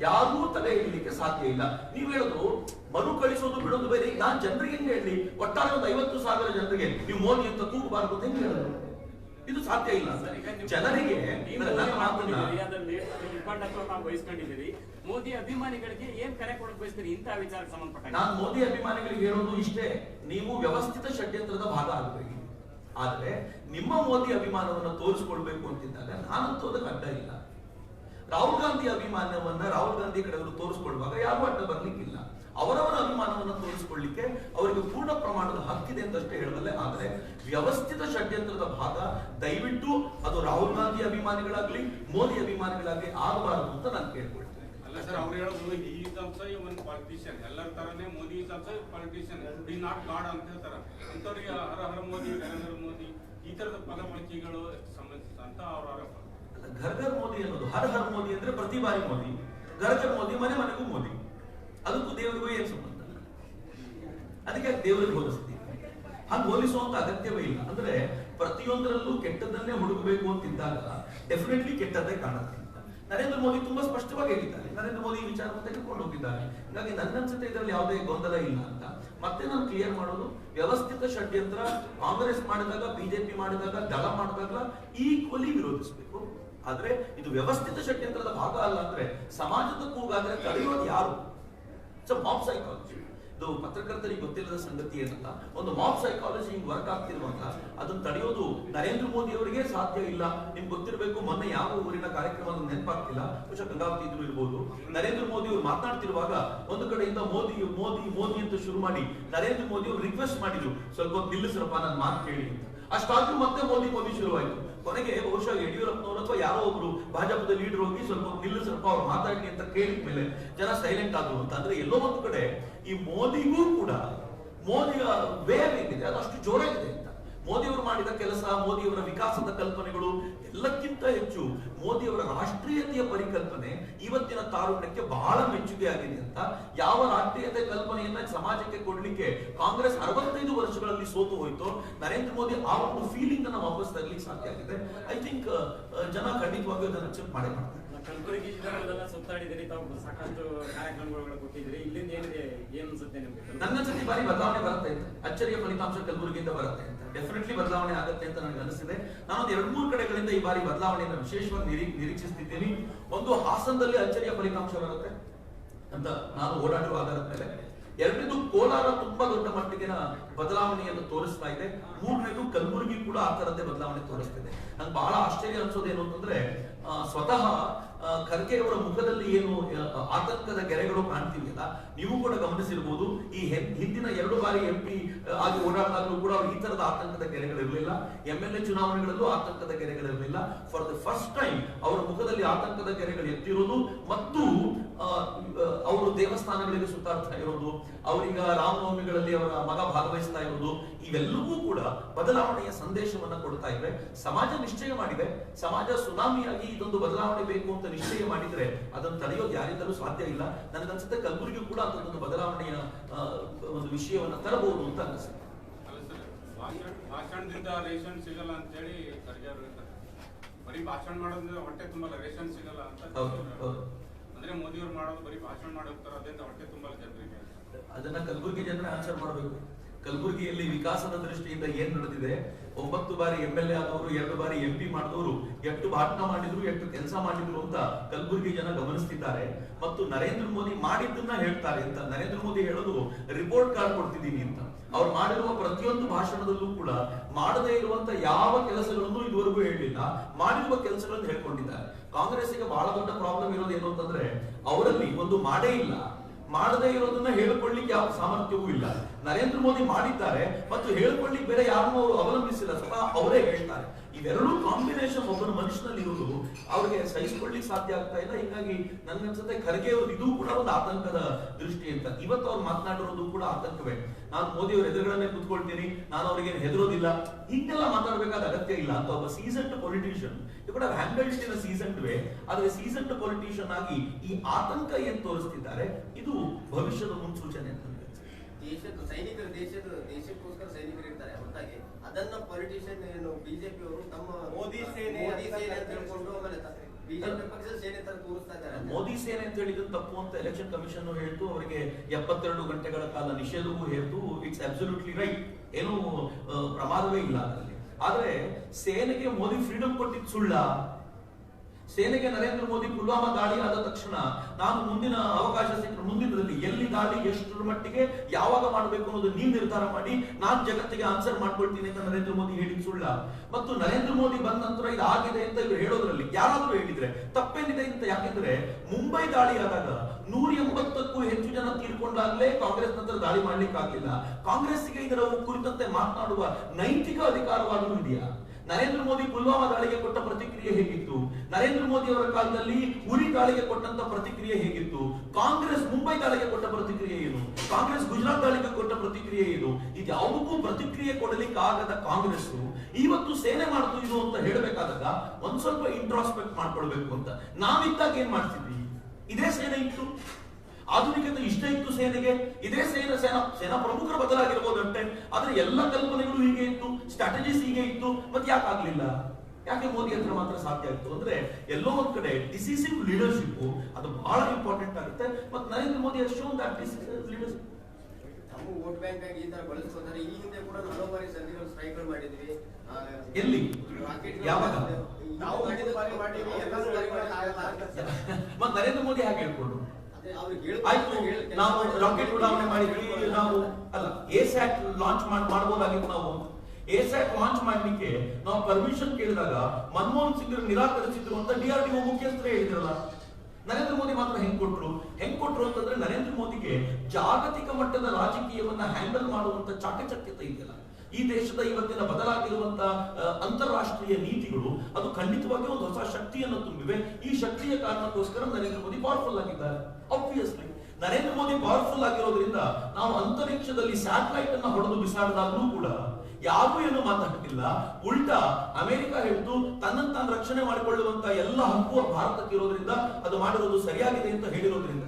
ಯಾರೂ ತಲೆ ಹಿಡಿಲಿಕ್ಕೆ ಸಾಧ್ಯ ಇಲ್ಲ. ನೀವು ಹೇಳೋದು ಮರುಕಳಿಸೋದು ಬಿಡೋದು ಬೇರೆ. ನಾನ್ ಜನರಿಗೆ ಹೇಳಿ? ಒಟ್ಟಾರೆ ಒಂದು ಐವತ್ತು ಸಾವಿರ ಜನರಿಗೆ. ನೀವು ಮೋದಿ ಅಂತ ಕೂಗಬಾರದು ಅಂತ ಹೇಳಿದ್ರು ಹೇಳೋದು? ಇದು ಸಾಧ್ಯ ಇಲ್ಲ. ಜನರಿಗೆ ನೀವು ನನ್ನ ಮೋದಿ ಅಭಿಮಾನಿಗಳಿಗೆ ಏನ್ ಕರೆ ಕೊಡಕ್ ಬಯಸ್ತೀರಿ? ಇಂತಹ ವಿಚಾರಕ್ಕೆ ಸಂಬಂಧಪಟ್ಟ ನಾನು ಮೋದಿ ಅಭಿಮಾನಿಗಳಿಗೆ ಹೇಳೋದು ಇಷ್ಟೇ. ನೀವು ವ್ಯವಸ್ಥಿತ ಷಡ್ಯಂತ್ರದ ಭಾಗ ಆಗಬೇಕು. ಆದ್ರೆ ನಿಮ್ಮ ಮೋದಿ ಅಭಿಮಾನವನ್ನ ತೋರಿಸ್ಕೊಳ್ಬೇಕು ಅಂತಿದ್ದಾಗ ನಾನಂತೂ ಅದಕ್ಕೆ ಅಡ್ಡ ಇಲ್ಲ. ರಾಹುಲ್ ಗಾಂಧಿ ಅಭಿಮಾನವನ್ನ ರಾಹುಲ್ ಗಾಂಧಿ ಕಡೆಯವರು ತೋರಿಸ್ಕೊಳ್ಳುವಾಗ ಯಾರು ಅಡ್ಡ ಬರ್ಲಿಕ್ಕಿಲ್ಲ. ಅವರವರ ಅನುಮಾನವನ್ನು ತೋರಿಸಿಕೊಳ್ಳಿಕ್ಕೆ ಅವರಿಗೆ ಪೂರ್ಣ ಪ್ರಮಾಣದ ಹಕ್ಕಿದೆ ಅಂತಷ್ಟೇ ಹೇಳಬಲ್ಲೆ. ಆದರೆ ವ್ಯವಸ್ಥಿತ ಷಡ್ಯಂತ್ರದ ಭಾಗ ದಯವಿಟ್ಟು ಅದು ರಾಹುಲ್ ಗಾಂಧಿ ಅಭಿಮಾನಿಗಳಾಗ್ಲಿ ಮೋದಿ ಅಭಿಮಾನಿಗಳಾಗ್ಲಿ ಆಗಬಾರದು ಅಂತ ನಾನು ಕೇಳ್ಕೊಳ್ತೇನೆ. ಅಲ್ಲ ಸರ್ ಅವ್ರು ಹೇಳೋದು ಈ ಇಸ್ ಆಲ್ಸೋ ಒನ್ ಪಾಲಿಟಿಷಿಯನ್ ಎಲ್ಲರ ತರನೇ Modi is also politician the not god ಅಂತ ಹೇಳ್ತಾರ. ಅಂತವ್ರಿಗೆ ಹರ ಹರ ಮೋದಿ ನರೇಂದ್ರ ಮೋದಿ ಈ ತರದ ಪದ ಬಳಕೆಗಳು ಸಂಬಂಧಿಸಿದ ಅಂತ ಅವ್ರ ಆರೋಪ. ಘರ್ ಘರ್ ಮೋದಿ ಅನ್ನೋದು ಹರ್ ಹರ್ ಮೋದಿ ಅಂದ್ರೆ ಪ್ರತಿ ಬಾರಿ ಮೋದಿ. ಘರ್ ಘರ್ ಮೋದಿ ಮನೆ ಮನೆಗೂ ಮೋದಿ. ಅದಕ್ಕೂ ದೇವರಿಗೂ ಏನು ಸಂಬಂಧ? ಅದಕ್ಕೆ ದೇವರಿಗೆ ಹೋಲಿಸ್ತೀವಿ. ಹಾಗೆ ಹೋಲಿಸುವಂತ ಅಗತ್ಯವೇ ಇಲ್ಲ. ಅಂದ್ರೆ ಪ್ರತಿಯೊಂದರಲ್ಲೂ ಕೆಟ್ಟದನ್ನೇ ಹುಡುಕಬೇಕು ಅಂತಿದ್ದಾಗ ಡೆಫಿನೆಟ್ಲಿ ಕೆಟ್ಟದ್ದೇ ಕಾಣುತ್ತೆ. ನರೇಂದ್ರ ಮೋದಿ ತುಂಬಾ ಸ್ಪಷ್ಟವಾಗಿ ಹೇಳಿದ್ದಾರೆ. ನರೇಂದ್ರ ಮೋದಿ ಈ ವಿಚಾರವನ್ನು ತೆಗೆದುಕೊಂಡು ಹೋಗಿದ್ದಾರೆ. ಹೀಗಾಗಿ ನನ್ನನ್ಸುತ್ತೆ ಇದರಲ್ಲಿ ಯಾವುದೇ ಗೊಂದಲ ಇಲ್ಲ ಅಂತ. ಮತ್ತೆ ನಾನು ಕ್ಲಿಯರ್ ಮಾಡೋದು, ವ್ಯವಸ್ಥಿತ ಷಡ್ಯಂತ್ರ ಕಾಂಗ್ರೆಸ್ ಮಾಡಿದಾಗ, ಬಿಜೆಪಿ ಮಾಡಿದಾಗ, ದಳ ಮಾಡಿದಾಗ ಈಕ್ವಲಿ ವಿರೋಧಿಸಬೇಕು. ಆದ್ರೆ ಇದು ವ್ಯವಸ್ಥಿತ ಷಡ್ಯಂತ್ರದ ಭಾಗ ಅಲ್ಲ ಅಂದ್ರೆ ಸಮಾಜದ ಕೂಗಾದ್ರೆ ತಡೆಯೋದು ಯಾರು? ಇಟ್ಸ್ ಮಾಪ್ ಸೈಕಾಲಜಿ ಇದು ಪತ್ರಕರ್ತರಿಗೆ ಗೊತ್ತಿಲ್ಲದ ಸಂಗತಿ ಏನಲ್ಲ ಒಂದು ಮಾಪ್ ಸೈಕಾಲಜಿ ಹಿಂಗ್ ವರ್ಕ್ ಆಗ್ತಿರುವಂತ ಅದನ್ನ ತಡೆಯೋದು ನರೇಂದ್ರ ಮೋದಿ ಅವರಿಗೆ ಸಾಧ್ಯ ಇಲ್ಲ. ನಿಮ್ಗೆ ಗೊತ್ತಿರಬೇಕು, ಮೊನ್ನೆ ಯಾವ ಊರಿನ ಕಾರ್ಯಕ್ರಮ ನೆನಪಾಗ್ತಿಲ್ಲ? ಬಹುಶಃ ಗಂಗಾವತಿ ಇದ್ರು ಇರ್ಬೋದು. ನರೇಂದ್ರ ಮೋದಿ ಅವರು ಮಾತನಾಡ್ತಿರುವಾಗ ಒಂದು ಕಡೆಯಿಂದ ಮೋದಿ ಮೋದಿ ಮೋದಿ ಅಂತ ಶುರು ಮಾಡಿ ನರೇಂದ್ರ ಮೋದಿ ಅವರು ರಿಕ್ವೆಸ್ಟ್ ಮಾಡಿದ್ರು. ಸ್ವಲ್ಪ ನಿಲ್ಲಿಸ್ರಪ್ಪ ನನ್ನ ಮಾತು ಕೇಳಿ ಅಂತ. ಅಷ್ಟಾದ್ರೂ ಮತ್ತೆ ಮೋದಿ ಮೋದಿ ಶುರುವಾಯ್ತು. ಕೊನೆಗೆ ಬಹುಶಃ ಯಡಿಯೂರಪ್ಪನವರು ಅಥವಾ ಯಾರೋ ಒಬ್ರು ಭಾಜಪದ ಲೀಡರ್ ಹೋಗಿ ಸ್ವಲ್ಪ ಹೊತ್ತು ಸ್ವಲ್ಪ ಅವ್ರು ಮಾತಾಡಿ ಅಂತ ಕೇಳಿದ ಮೇಲೆ ಜನ ಸೈಲೆಂಟ್ ಆದ್ರು ಅಂತ. ಅಂದ್ರೆ ಎಲ್ಲೋ ಒಂದು ಕಡೆ ಈ ಮೋದಿಗೂ ಕೂಡ ಮೋದಿಯ ವೇವ್ ಏನಿದೆ, ಅದು ಅಷ್ಟು ಜೋರಾಗಿದೆ ಅಂತ. ಮೋದಿಯವರು ಮಾಡಿದ ಕೆಲಸ, ಮೋದಿಯವರ ವಿಕಾಸದ ಕಲ್ಪನೆಗಳು ಎಲ್ಲಕ್ಕಿಂತ ಹೆಚ್ಚು ಮೋದಿಯವರ ರಾಷ್ಟ್ರೀಯತೆಯ ಪರಿಕಲ್ಪನೆ ಇವತ್ತಿನ ತಾರುಣ್ಯಕ್ಕೆ ಬಹಳ ಮೆಚ್ಚುಗೆ ಆಗಿದೆ ಅಂತ. ಯಾವ ರಾಷ್ಟ್ರೀಯತೆ ಕಲ್ಪನೆಯನ್ನ ಸಮಾಜಕ್ಕೆ ಕೊಡ್ಲಿಕ್ಕೆ ಕಾಂಗ್ರೆಸ್ ಅರವತ್ತೈದು ವರ್ಷಗಳಲ್ಲಿ ಸೋತು ಹೋಯ್ತು? ನರೇಂದ್ರ ಮೋದಿ ಆ ಒಂದು ಫೀಲಿಂಗ್ ಅನ್ನ ವಾಪಸ್ ತರಲಿಕ್ಕೆ ಸಾಧ್ಯ ಆಗಿದೆ. ಐ ಥಿಂಕ್ ಜನ ಖಂಡಿತವಾಗಿಯೂ ಅದನ್ನ ಅಕ್ಸೆಪ್ಟ್ ಮಾಡೇ ಮಾಡ್ತಾರೆ. ಕಲಬುರಗಿ ಜಿಲ್ಲೆಗಳನ್ನೆಲ್ಲ ಸುತ್ತಾಡಿದಿರಿ ತಾವು ಸಾಕಷ್ಟು ಕಾರ್ಯಕ್ರಮಗಳು ಕೊಟ್ಟಿದ್ದೀರಿ. ಇಲ್ಲಿಂದ ಏನಿದೆ ಏನ್ ಅನ್ಸುತ್ತೆ ನಿಮ್ಗೆ? ನನ್ನ ಜೊತೆ ಬಾರಿ ಬದಲಾವಣೆ ಬರುತ್ತೆ ಅಂತ. ಅಚ್ಚರಿಯ ಫಲಿತಾಂಶ ಕಲಬುರಗಿಯಿಂದ ಬರುತ್ತೆ ಅಂತ. ಡೆಫಿನೆಟ್ಲಿ ಬದಲಾವಣೆ ಆಗುತ್ತೆ ಅಂತ ನನಗೆ ಅನಿಸಿದೆ ನಾನು ಒಂದು ಎರಡು ಮೂರು ಕಡೆಗಳಿಂದ ಈ ಬಾರಿ ಬದಲಾವಣೆಯನ್ನು ವಿಶೇಷವಾಗಿ ನಿರೀ- ನಿರೀಕ್ಷಿಸ್ತಿದ್ದೀನಿ. ಒಂದು ಹಾಸನದಲ್ಲಿ ಅಚ್ಚರಿಯ ಫಲಿತಾಂಶ ಬರುತ್ತೆ ಅಂತ ನಾನು ಓಡಾಡುವ ಆಧಾರದ ಮೇಲೆ. ಎರಡನೇದು ಕೋಲಾರ ತುಂಬಾ ದೊಡ್ಡ ಮಟ್ಟಿಗಿನ ಬದಲಾವಣೆಯನ್ನು ತೋರಿಸ್ತಾ ಇದೆ. ಮೂರನೇದು ಕಲಬುರಗಿ ಕೂಡ ಆ ತರದ್ದೇ ಬದಲಾವಣೆ ತೋರಿಸ್ತಿದೆ. ನಂಗೆ ಬಹಳ ಆಶ್ಚರ್ಯ ಅನ್ಸೋದೇನು ಅಂತಂದ್ರೆ ಸ್ವತಃ ಖರ್ಗೆ ಅವರ ಮುಖದಲ್ಲಿ ಏನು ಆತಂಕದ ಗೆರೆಗಳು ಕಾಣ್ತಿವೆಯಲ್ಲ, ನೀವು ಕೂಡ ಗಮನಿಸಿರ್ಬೋದು, ಈ ಹಿಂದಿನ ಎರಡು ಬಾರಿ ಎಂ ಪಿ ಆಗಿ ಓಡಾಡಿದಾಗಲೂ ಕೂಡ ಈ ತರದ ಆತಂಕದ ಗೆರೆಗಳಿರಲಿಲ್ಲ ಎಂ ಎಲ್ ಎ ಚುನಾವಣೆಗಳಲ್ಲೂ ಆತಂಕದ ಗೆರೆಗಳಿರಲಿಲ್ಲ ಫಾರ್ ದ ಫಸ್ಟ್ ಟೈಮ್ ಅವರ ಮುಖದಲ್ಲಿ ಆತಂಕದ ಗೆರೆಗಳು ಎತ್ತಿರೋದು, ಮತ್ತು ಅವರು ದೇವಸ್ಥಾನಗಳಿಗೆ ಸುತ್ತಾಡ್ತಾ ಇರೋದು, ಅವರೀಗ ರಾಮನವಮಿಗಳಲ್ಲಿ ಅವರ ಮಗ ಭಾಗವಹಿಸ್ತಾ ಇರೋದು, ಇವೆಲ್ಲವೂ ಕೂಡ ಬದಲಾವಣೆಯ ಸಂದೇಶವನ್ನ ಕೊಡ್ತಾ ಇವೆ. ಸಮಾಜ ನಿಶ್ಚಯ ಮಾಡಿದೆ. ಸಮಾಜ ಸುನಾಮಿಯಾಗಿ ಇದೊಂದು ಬದಲಾವಣೆ ಬೇಕು ಅಂತ ನಿಶ್ಚಯ ಮಾಡಿದ್ರೆ ಅದನ್ನು ತಡೆಯೋದು ಯಾರಿಂದಲೂ ಸಾಧ್ಯ ಇಲ್ಲ. ನನಗನ್ಸುತ್ತೆ ಕಲ್ಬುರ್ಗಿ ಕೂಡ ಅಂತದೊಂದು ಬದಲಾವಣೆಯ ಒಂದು ವಿಷಯವನ್ನ ತರಬಹುದು ಅಂತ ಅನ್ಸುತ್ತೆ. ಭಾಷಣದಿಂದ ರೇಷನ್ ಸಿಗಲ್ಲ ಅಂತ ಹೇಳಿ ಹೇಳ್ತಾರೆ. ಬರೀ ಭಾಷಣ ಮಾಡೋದ್ರಿಂದ ಹೊಟ್ಟೆ ತುಂಬಲ್ಲ ರೇಷನ್ ಸಿಗಲ್ಲ ಅಂತ. ಅಂದ್ರೆ ಮೋದಿಯವ್ರು ಮಾಡೋದು ಬರೀ ಭಾಷಣ ಮಾಡಿರ್ತಾರೆ ಅದರಿಂದ ಹೊಟ್ಟೆ ತುಂಬಲ್ಲ ಜನರಿಗೆ. ಅದನ್ನ ಕಲಬುರಗಿ ಜನರ ಆನ್ಸರ್ ಮಾಡಬೇಕು. ಕಲಬುರಗಿಯಲ್ಲಿ ವಿಕಾಸದ ದೃಷ್ಟಿಯಿಂದ ಏನ್ ನಡೆದಿದೆ? ಒಂಬತ್ತು ಬಾರಿ ಎಂ ಎಲ್ ಎ ಆದವರು, ಎರಡು ಬಾರಿ ಎಂ ಪಿ ಮಾಡಿದವರು, ಎಷ್ಟು ಭಾಷಣ ಮಾಡಿದ್ರು, ಎಷ್ಟು ಕೆಲಸ ಮಾಡಿದ್ರು ಅಂತ ಕಲಬುರಗಿ ಜನ ಗಮನಿಸ್ತಿದ್ದಾರೆ. ಮತ್ತು ನರೇಂದ್ರ ಮೋದಿ ಮಾಡಿದ್ದನ್ನ ಹೇಳ್ತಾರೆ ಅಂತ. ನರೇಂದ್ರ ಮೋದಿ ಹೇಳೋದು, ರಿಪೋರ್ಟ್ ಕಾರ್ಡ್ ಕೊಡ್ತಿದ್ದೀನಿ ಅಂತ. ಅವ್ರು ಮಾಡಿರುವ ಪ್ರತಿಯೊಂದು ಭಾಷಣದಲ್ಲೂ ಕೂಡ ಮಾಡದೇ ಇರುವಂತ ಯಾವ ಕೆಲಸಗಳನ್ನು ಇದುವರೆಗೂ ಹೇಳಿಲ್ಲ. ಮಾಡಿರುವ ಕೆಲಸಗಳನ್ನು ಹೇಳ್ಕೊಂಡಿದ್ದಾರೆ. ಕಾಂಗ್ರೆಸ್ಗೆ ಬಹಳ ದೊಡ್ಡ ಪ್ರಾಬ್ಲಮ್ ಇರೋದು ಏನು ಅಂತಂದ್ರೆ, ಅವರಲ್ಲಿ ಒಂದು ಮಾಡೇ ಇಲ್ಲ. ಮಾಡದೇ ಇರೋದನ್ನ ಹೇಳ್ಕೊಳ್ಳಿಕ್ಕೆ ಯಾವ ಸಾಮರ್ಥ್ಯವೂ ಇಲ್ಲ. ನರೇಂದ್ರ ಮೋದಿ ಮಾಡಿದ್ದಾರೆ, ಮತ್ತು ಹೇಳ್ಕೊಳ್ಳಿಕ್ಕೆ ಬೇರೆ ಯಾರನ್ನೂ ಅವರು ಅವಲಂಬಿಸಿಲ್ಲ. ಸ್ವತಃ ಅವರೇ ಹೇಳ್ತಾರೆ. ಇವೆರಡೂ ಕಾಂಬಿನೇಷನ್ ಒಬ್ಬನ ಮನುಷ್ಯನಲ್ಲಿ ಇರೋದು, ಅವ್ರಿಗೆ ಸಹಿಸ್ಕೊಳ್ಳಿಕ್ಕೆ ಸಾಧ್ಯ ಆಗ್ತಾ ಇಲ್ಲ. ಹೀಗಾಗಿ ನನ್ಗನ್ಸುತ್ತೆ ಖರ್ಗೆ ಅವರು ಇದು ಕೂಡ ಒಂದು ಆತಂಕದ ದೃಷ್ಟಿ ಅಂತ. ಇವತ್ತು ಅವ್ರು ಮಾತನಾಡಿರೋದು ಕೂಡ ಆತಂಕವೇ. ನಾನು ಮೋದಿ ಅವ್ರ ಎದುರುಗಳನ್ನೇ ಕುತ್ಕೊಳ್ತೀನಿ, ನಾನು ಅವ್ರಿಗೆ ಹೆದರೋದಿಲ್ಲ. ಹಿಂಗೆಲ್ಲ ಮಾತಾಡಬೇಕಾದ ಅಗತ್ಯ ಇಲ್ಲ ಅಂತ ಒಬ್ಬ ಸೀಸನ್ಡ್ ಪೊಲಿಟಿಷಿಯನ್ ಕೂಡ ಹ್ಯಾಂಡಲ್ಡ್ ಇನ್ ಸೀಸನ್ಡ್ ವೇ ಆದ್ರೆ ಟು ಪೊಲಿಟಿಷಿಯನ್ ಆಗಿ ಈ ಆತಂಕ ಏನ್ ತೋರಿಸ್ತಿದ್ದಾರೆ, ಇದು ಭವಿಷ್ಯದ ಮುನ್ಸೂಚನೆ ಅಂತ ದೇಶದ ಸೈನಿಕರು ದೇಶದ ದೇಶಕ್ಕೋಸ್ಕರ ಸೈನಿಕರು ಇರ್ತಾರೆ, ಹೊರತಾಗಿ. ಅದನ್ನ ಪೊಲಿಟಿಷಿಯನ್ ಏನು ಬಿಜೆಪಿ ಅವರು ತಮ್ಮ ಮೋದಿ ಸೇನೆ ಮೋದಿ ಸೇನೆ ಅಂತ ಹೇಳ್ಕೊಂಡು ಆಮೇಲೆ ಬಿಜೆಪಿ ಪಕ್ಷದ ಸೇನೆ ತರ ತೋರಿಸ್ತಾ ಇದ್ದಾರೆ ಮೋದಿ ಸೇನೆ ಅಂತ ಹೇಳಿದ್ರು ತಪ್ಪು ಅಂತ ಎಲೆಕ್ಷನ್ ಕಮಿಷನ್ ಹೇಳ್ತು ಅವರಿಗೆ ಎಪ್ಪತ್ತೆರಡು ಗಂಟೆಗಳ ಕಾಲ ನಿಷೇಧವೂ ಹೇಳ್ತು ಇಟ್ಸ್ ಅಬ್ಸಲ್ಯೂಟ್ಲಿ ರೈಟ್ ಏನು ಪ್ರಮಾದವೇ ಇಲ್ಲ ಅದರಲ್ಲಿ. ಆದ್ರೆ ಸೇನೆಗೆ ಮೋದಿ ಫ್ರೀಡಮ್ ಕೊಟ್ಟಿದ್ದು ಸುಳ್ಳ ಸೇನೆಗೆ ನರೇಂದ್ರ ಮೋದಿ ಪುಲ್ವಾಮಾ ದಾಳಿ ಆದ ತಕ್ಷಣ ನಾನು ಮುಂದಿನ ಅವಕಾಶ ಸಿಕ್ಕ ಮುಂದಿನದಲ್ಲಿ ಎಲ್ಲಿ ದಾಳಿ ಎಷ್ಟರ ಮಟ್ಟಿಗೆ ಯಾವಾಗ ಮಾಡಬೇಕು ಅನ್ನೋದು ನೀವು ನಿರ್ಧಾರ ಮಾಡಿ ನಾನು ಜಗತ್ತಿಗೆ ಆನ್ಸರ್ ಮಾಡ್ಕೊಳ್ತೀನಿ ಅಂತ ನರೇಂದ್ರ ಮೋದಿ ಹೇಳಿದ್ ಸುಳ್ಳ. ಮತ್ತು ನರೇಂದ್ರ ಮೋದಿ ಬಂದ ನಂತರ ಇದು ಆಗಿದೆ ಅಂತ ಇವರು ಹೇಳೋದ್ರಲ್ಲಿ ಯಾರಾದ್ರೂ ಹೇಳಿದ್ರೆ ತಪ್ಪೇನಿದೆ ಅಂತ ಯಾಕೆಂದ್ರೆ ಮುಂಬೈ ದಾಳಿ ಆದಾಗ ನೂರ ಎಂಬತ್ತಕ್ಕೂ ಹೆಚ್ಚು ಜನ ತೀರ್ಕೊಂಡಾಗ್ಲೇ ಕಾಂಗ್ರೆಸ್ ನಂತರ ದಾಳಿ ಮಾಡ್ಲಿಕ್ಕೆ ಆಗ್ಲಿಲ್ಲ ಕಾಂಗ್ರೆಸ್ಗೆ ಇದರ ಕುರಿತಂತೆ ಮಾತನಾಡುವ ನೈತಿಕ ಅಧಿಕಾರವಾದರೂ ಇದೆಯಾ? ನರೇಂದ್ರ ಮೋದಿ ಪುಲ್ವಾಮಾ ದಾಳಿಗೆ ಕೊಟ್ಟ ಪ್ರತಿಕ್ರಿಯೆ ಹೇಗಿತ್ತು? ನರೇಂದ್ರ ಮೋದಿ ಅವರ ಕಾಲದಲ್ಲಿ ಉರಿ ದಾಳಿಗೆ ಕೊಟ್ಟಂತ ಪ್ರತಿಕ್ರಿಯೆ ಹೇಗಿತ್ತು? ಕಾಂಗ್ರೆಸ್ ಮುಂಬೈ ದಾಳಿಗೆ ಕೊಟ್ಟ ಪ್ರತಿಕ್ರಿಯೆ ಏನು? ಕಾಂಗ್ರೆಸ್ ಗುಜರಾತ್ ದಾಳಿಗೆ ಕೊಟ್ಟ ಪ್ರತಿಕ್ರಿಯೆ ಏನು? ಇದ್ಯಾವುದಕ್ಕೂ ಪ್ರತಿಕ್ರಿಯೆ ಕೊಡಲಿಕ್ಕೆ ಆಗದ ಕಾಂಗ್ರೆಸ್ ಇವತ್ತು ಸೇನೆ ಮಾಡ್ತು ಇದು ಅಂತ ಹೇಳಬೇಕಾದಾಗ ಒಂದ್ ಸ್ವಲ್ಪ ಇಂಟ್ರಾಸ್ಪೆಕ್ಟ್ ಮಾಡ್ಕೊಳ್ಬೇಕು ಅಂತ. ನಾವಿದ್ದಾಗ ಏನ್ ಮಾಡ್ತಿದ್ವಿ? ಇದೇ ಸೇನೆ ಇತ್ತು. ಆಧುನಿಕತೆ ಇಷ್ಟ ಇತ್ತು ಸೇನೆಗೆ ಇದೇ ಸೇನೆ ಸೇನಾ ಸೇನಾ ಪ್ರಮುಖರ ಬದಲಾಗಿರ್ಬೋದು ಅಷ್ಟೇ ಆದ್ರೆ ಎಲ್ಲ ಕಲ್ಪನೆಗಳು ಹೀಗೆ ಇತ್ತು ಸ್ಟ್ರಾಟಜೀಸ್ ಹೀಗೆ ಇತ್ತು ಮತ್ತೆ ಯಾಕೆ ಆಗ್ಲಿಲ್ಲ ಯಾಕೆ ಮೋದಿ ಹತ್ರ ಮಾತ್ರ ಸಾಧ್ಯ ಆಯ್ತು ಅಂದ್ರೆ ಎಲ್ಲೋ ಒಂದ್ ಕಡೆ ಡಿಸಿಸಿವ್ ಲೀಡರ್ಶಿಪ್ ಅದು ಬಹಳ ಇಂಪಾರ್ಟೆಂಟ್ ಆಗುತ್ತೆ ಮತ್ತೆ Narendra Modi shown that decisive leadership ನಮ್ಮ ವೋಟ್ ಬ್ಯಾಂಕ್ ಆಗಿ ಈ ತರ ಬಳಸ್ಕೊತಾರೆ ಈ ಹಿಂದೆ ಕೂಡ ನಾವು ಹಲವು ಬಾರಿ ಸಂಧಿಗಳು ಸ್ಟ್ರೈಕ್ ಮಾಡಿದ್ವಿ ಆ, ಎಲ್ಲಿ? ಯಾವಾಗ? ನಾವು ಮಾಡಿದ ಬಾರಿ ಮಾಡಿದ್ವಿ ಎಲ್ಲರೂ. ಮತ್ತೆ ನರೇಂದ್ರ ಮೋದಿ ಹಾಗೆ ಹೇಳ್ಕೊಂಡು ಅದೇ ಅವ್ರಿಗೆ ಹೇಳ್- ಆಯ್ತು ಹೇಳ್- ನಾವು ರಾಕೆಟ್ ಉಡಾವಣೆ ಮಾಡಿದ್ವಿ ನಾವು ಅಲ್ಲ ಎ ಸ್ಯಾಟ್ ಲಾಂಚ್ ಮಾಡಬಹುದಾಗಿತ್ತು ನಾವು. ಎ ಸ್ಯಾಟ್ ಲಾಂಚ್ ಮಾಡ್ಲಿಕ್ಕೆ ನಾವು ಪರ್ಮಿಷನ್ ಕೇಳಿದಾಗ ಮನಮೋಹನ್ ಸಿಂಗ್ ನಿರಾಕರಿಸಿದ್ರು ಅಂತ ಡಿಆರ್ಡಿಒ ಮುಖ್ಯಸ್ಥರೇ ಹೇಳಿದ್ರಲ್ಲ. ನರೇಂದ್ರ ಮೋದಿ ಮಾತ್ರ ಹೆಂಗ್ ಕೊಟ್ರು? ಹೆಂಗ್ ಕೊಟ್ರು ಅಂತಂದ್ರೆ ನರೇಂದ್ರ ಮೋದಿಗೆ ಜಾಗತಿಕ ಮಟ್ಟದ ರಾಜಕೀಯವನ್ನ ಹ್ಯಾಂಡಲ್ ಮಾಡುವಂತ ಚಾಕಚಕ್ಯತೆ ಇದೆಯಲ್ಲ. ಈ ದೇಶದ ಇವತ್ತಿನ ಬದಲಾಗಿರುವಂತಹ ಅಂತಾರಾಷ್ಟ್ರೀಯ ನೀತಿಗಳು, ಅದು ಖಂಡಿತವಾಗಿ ಒಂದು ಹೊಸ ಶಕ್ತಿಯನ್ನು ತುಂಬಿವೆ. ಈ ಶಕ್ತಿಯ ಕಾರಣಕ್ಕೋಸ್ಕರ ನರೇಂದ್ರ ಮೋದಿ ಪವರ್ಫುಲ್ ಆಗಿದ್ದಾರೆ. ಆಬ್ವಿಯಸ್ಲಿ ನರೇಂದ್ರ ಮೋದಿ ಪವರ್ಫುಲ್ ಆಗಿರೋದ್ರಿಂದ ನಾವು ಅಂತರಿಕ್ಷದಲ್ಲಿ ಸ್ಯಾಟಲೈಟ್ ಅನ್ನ ಹೊಡೆದು ಬಿಸಾಡಿದಾಗಲೂ ಕೂಡ ಯಾರು ಏನು ಮಾತಾಡ್ತಿಲ್ಲ. ಉಲ್ಟಾ ಅಮೆರಿಕ ಹಿಡಿದು ತನ್ನ ತಾನು ರಕ್ಷಣೆ ಮಾಡಿಕೊಳ್ಳುವಂತ ಎಲ್ಲ ಹಕ್ಕು ಭಾರತಕ್ಕೆ ಇರೋದ್ರಿಂದ ಅದು ಮಾಡಿರೋದು ಸರಿಯಾಗಿದೆ ಅಂತ ಹೇಳಿರೋದ್ರಿಂದ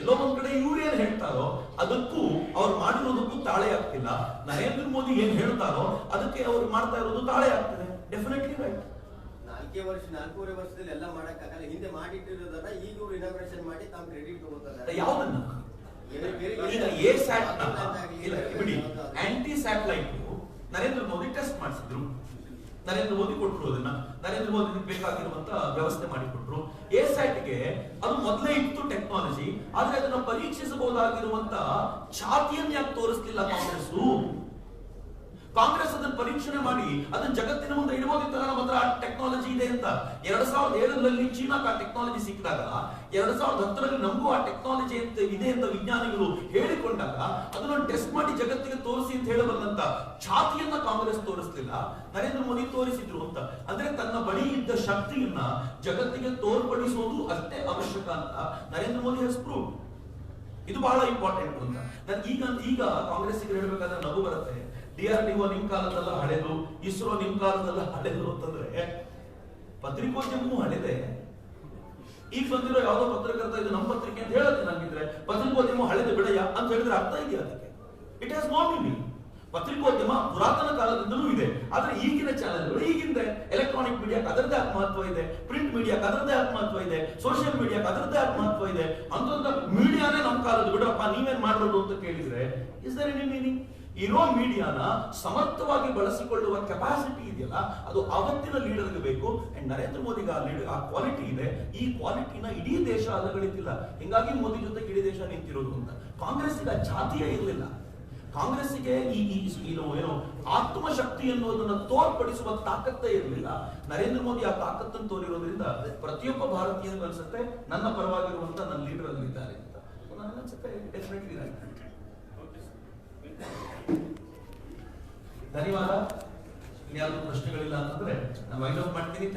ಎಲ್ಲೋ ಒಂದ್ ಕಡೆ ಇವ್ರು ಏನ್ ಹೇಳ್ತಾರೋ ಅದಕ್ಕೂ ಅವ್ರು ಮಾಡಿರೋದಕ್ಕೂ ತಾಳೆ ಆಗ್ತಿಲ್ಲ. ನರೇಂದ್ರ ಮೋದಿ ಏನ್ ಹೇಳ್ತಾರೋ ಅದಕ್ಕೆ ಅವ್ರು ಮಾಡ್ತಾ ಇರೋದು ತಾಳೆ ಆಗ್ತದೆ. ಡೆಫಿನೆಟ್ಲಿ ರೈಟ್ ನಾಲ್ಕೇ ವರ್ಷ ನಾಲ್ಕೂವರೆ ವರ್ಷದಲ್ಲಿ ಎಲ್ಲ ಮಾಡಕ್ಕಾಗಲ್ಲ. ಹಿಂದೆ ಮಾಡಿಟ್ಟಿರೋದನ್ನ ಈಗ ಇವ್ರು ಇನಾಗ್ರೇಷನ್ ಮಾಡಿ ತಾವು ಕ್ರೆಡಿಟ್ ತಗೋತಾರೆ. ಯಾವ್ದನ್ನ? ಈಗ ಎ ಸ್ಯಾಟ್ ಇಲ್ಲ ಬಿಡಿ. Anti satellite Narendra Modi test ಮಾಡಿಸಿದ್ರು. ನರೇಂದ್ರ ಮೋದಿ ಕೊಟ್ಟರು ಅದನ್ನ. ನರೇಂದ್ರ ಮೋದಿ ಬೇಕಾಗಿರುವಂತ ವ್ಯವಸ್ಥೆ ಮಾಡಿಕೊಟ್ರು. ಎ ಸ್ಯಾಟ್ಗೆ ಅದು ಮೊದಲೇ ಇತ್ತು ಟೆಕ್ನಾಲಜಿ ಆದ್ರೆ ಅದನ್ನ ಪರೀಕ್ಷಿಸಬಹುದಾಗಿರುವಂತ ಛಾತಿಯನ್ನು ಯಾಕೆ ತೋರಿಸ್ಲಿಲ್ಲ ಕಾಂಗ್ರೆಸ್ ಕಾಂಗ್ರೆಸ್ ಅದನ್ನು ಪರೀಕ್ಷಣೆ ಮಾಡಿ, ಅದನ್ನ ಜಗತ್ತಿನ ಮುಂದೆ ಇಡಬಹುದಿತ್ತು ನಮ್ಮ ಹತ್ರ ಟೆಕ್ನಾಲಜಿ ಇದೆ ಅಂತ. ಎರಡ್ ಸಾವಿರದ ಏಳರಲ್ಲಿ ಚೀನಾಕ್ ಆ ಟೆಕ್ನಾಲಜಿ ಸಿಕ್ಕಿದಾಗ, ಎರಡ್ ಸಾವಿರದ ಹತ್ತರಲ್ಲಿ ನಮಗೂ ಆ ಟೆಕ್ನಾಲಜಿ ಅಂತ ಇದೆ ಅಂತ ವಿಜ್ಞಾನಿಗಳು ಹೇಳಿಕೊಂಡಾಗ, ಅದನ್ನು ಟೆಸ್ಟ್ ಮಾಡಿ ಜಗತ್ತಿಗೆ ತೋರಿಸಿ ಅಂತ ಹೇಳಬಲ್ಲಂತ ಛಾತಿಯನ್ನ ಕಾಂಗ್ರೆಸ್ ತೋರಿಸ್ಲಿಲ್ಲ. ನರೇಂದ್ರ ಮೋದಿ ತೋರಿಸಿದ್ರು ಅಂತ. ಅಂದ್ರೆ ತನ್ನ ಬಳಿ ಇದ್ದ ಶಕ್ತಿಯನ್ನ ಜಗತ್ತಿಗೆ ತೋರ್ಪಡಿಸೋದು ಅಷ್ಟೇ ಅವಶ್ಯಕ ಅಂತ ನರೇಂದ್ರ ಮೋದಿ ಹಸ್ ಇದು ಬಹಳ ಇಂಪಾರ್ಟೆಂಟ್ ಅಂತ. ನಾನು ಈಗ ಈಗ ಕಾಂಗ್ರೆಸ್ಸಿಗೆ ಹೇಳ್ಬೇಕಾದ್ರೆ ನಗು ಬರುತ್ತೆ. ಡಿ ಆರ್ ಡಿ ನಿಮ್ ಕಾಲದಲ್ಲ ಹಳೆದು, ಇಸ್ರೋ ನಿಮ್ ಕಾಲದಲ್ಲ ಹಳೆದು ಅಂತಂದ್ರೆ, ಪತ್ರಿಕೋದ್ಯಮವೂ ಹಳೆದೆ. ಈಗ ಬಂದಿರೋ ಯಾವ್ದೋ ಪತ್ರಕರ್ತ ಇದು ನಮ್ಮ ಪತ್ರಿಕೆ ಅಂತ ಹೇಳುತ್ತೆ ನಂಗಿದ್ರೆ ಪತ್ರಿಕೋದ್ಯಮ ಹಳೆದು ಬಿಡಯ್ಯ ಅಂತ ಹೇಳಿದ್ರೆ ಅರ್ಥ ಇದೆಯಾ ಅದಕ್ಕೆ. ಇಟ್ ಹ್ಯಾಸ್ ನಾಟ್ ಪತ್ರಿಕೋದ್ಯಮ ಪುರಾತನ ಕಾಲದಿಂದಲೂ ಇದೆ. ಆದ್ರೆ ಈಗಿನ ಚಾನೆಲ್ಗಳು ಈಗಿಂದೆ. ಎಲೆಕ್ಟ್ರಾನಿಕ್ ಮೀಡಿಯಾಕ್ಕೆ ಅದರದ್ದೇ ಮಹತ್ವ ಇದೆ. ಪ್ರಿಂಟ್ ಮೀಡಿಯಾಕ್ಕೆ ಅದರದ್ದೇ ಮಹತ್ವ ಇದೆ. ಸೋಷಿಯಲ್ ಮೀಡಿಯಾಕ್ಕೆ ಅದರದ್ದೇ ಮಹತ್ವ ಇದೆ. ಅಂತಂದ್ರೆ ಮೀಡಿಯಾನೇ ನಮ್ಮ ಕಾಲದ ಬಿಡಪ್ಪ ನೀವೇನ್ ಮಾಡಬಹುದು ಅಂತ ಕೇಳಿದ್ರೆ ಇಸ್ ದರ್ ಎನಿ ಮೀನಿಂಗ್ ಇರೋ ಮೀಡಿಯಾನ ಸಮರ್ಥವಾಗಿ ಬಳಸಿಕೊಳ್ಳುವ ಕೆಪಾಸಿಟಿ ಇದೆಯಲ್ಲ, ಅದು ಅವತ್ತಿನ ಲೀಡರ್ಗೆ ಬೇಕು. ಅಂಡ್ ನರೇಂದ್ರ ಮೋದಿಗೆ ಆ ಲೀಡರ್ ಆ ಕ್ವಾಲಿಟಿ ಇದೆ. ಈ ಕ್ವಾಲಿಟಿನ ಇಡೀ ದೇಶ ಅಲಗಳಿತಿಲ್ಲ. ಹಿಂಗಾಗಿ ಮೋದಿ ಜೊತೆ ಇಡೀ ದೇಶ ನಿಂತಿರೋದು ಅಂತ. ಕಾಂಗ್ರೆಸ್ಸಿಗೆ ಆ ಜಾತಿಯೇ ಇರಲಿಲ್ಲ. ಕಾಂಗ್ರೆಸ್ಸಿಗೆ ಈ ಏನು ಏನು ಆತ್ಮಶಕ್ತಿ ಅನ್ನೋದನ್ನ ತೋರ್ಪಡಿಸುವ ತಾಕತ್ತೇ ಇರಲಿಲ್ಲ. ನರೇಂದ್ರ ಮೋದಿ ಆ ತಾಕತ್ತನ್ನು ತೋರಿರೋದ್ರಿಂದ ಪ್ರತಿಯೊಬ್ಬ ಭಾರತೀಯನಿಗೂ ಅನ್ಸುತ್ತೆ, ನನ್ನ ಪರವಾಗಿರುವಂತ ನನ್ನ ಲೀಡರ್ ಅಲ್ಲಿದ್ದಾರೆ ಅಂತ. So, ನನಗನ್ಸುತ್ತೆ ಡೆಫಿನೆಟ್ಲಿ ಧನ್ಯವಾದ. ಇನ್ಯಾವುದು ಪ್ರಶ್ನೆಗಳಿಲ್ಲ ಅಂತಂದ್ರೆ ನಾವು ಅಪ್ ಮಾಡ್ತೀನಿ.